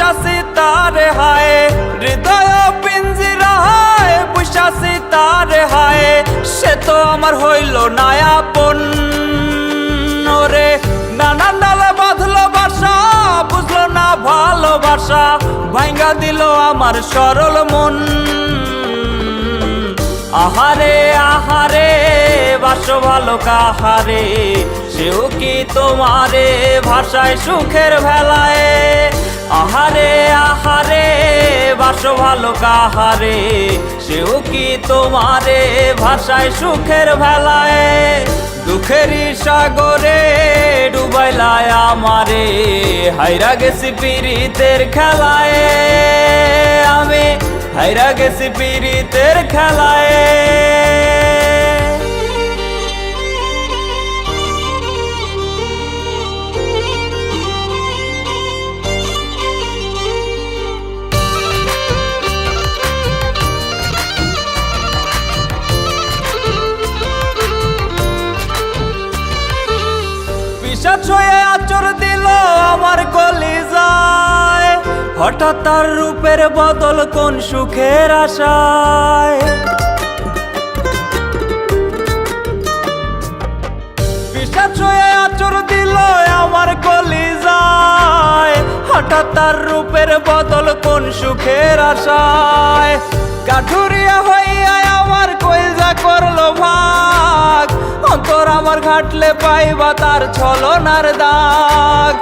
পুষাসি তার হায়, হৃদয় পিঞ্জিরা হায় পুষাসি তার হায়। সে তো আমার হইল নায়াপন রে। নানা ডালে বাঁধলো বাসা, বুঝলো না ভালোবাসা ভাঙ্গা দিল আমার সরল মন। আহারে আহারে বাসো ভালো কাহারে সেও কি তোমারে ভাষায় সুখের ভেলায়? আহারে আহারে, বাসো ভালো কাহারে, সেও কি তোমারে ভাষায় সুখের ভেলায়? দুঃখেরই সাগরে ডুবাইলায় আমারে হাইরা গেছি পীড়িতের খেলায়। আমি হাইরা গেছি পীড়িতের খেলায়। পিসাচ হয়ে আচর দিল, আমার কলি যায়। হঠাৎ তার রূপের বদল কোন সুখের আশায়? তার রূপের বদল কোন সুখের আশায়? কাঠুরিয়া হইয়া আমার আমার ঘাটলে পাইবা তার ছলনার দাগ।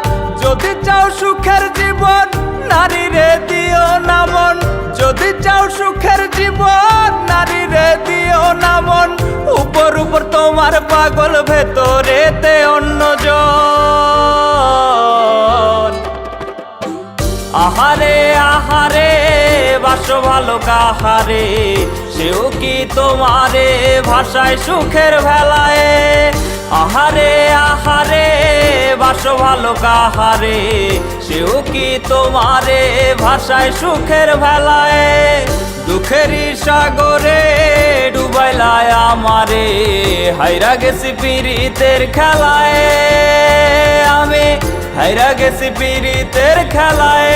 যদি চাও সুখের জীবন নারী রে দিও নামন যদি চাও সুখের জীবন নারী রে দিও নামন উপর উপর তোমার পাগল ভেতরে ভেতরেতে অন্যজন আহারে আহারে বাসো ভালো কাহারে? সেও কি তোমারে ভাষায় সুখের ভেলায়? আহারে আহারে, বাসো ভালো কাহারে? সেও কি তোমারে ভাষায় সুখের ভেলায়? দুঃখেরই সাগরে ডুবাইলায় আমারে। হাইরা গেছি পীড়িতের খেলায়। আমি হাইরা গেছি পীড়িতের খেলায়।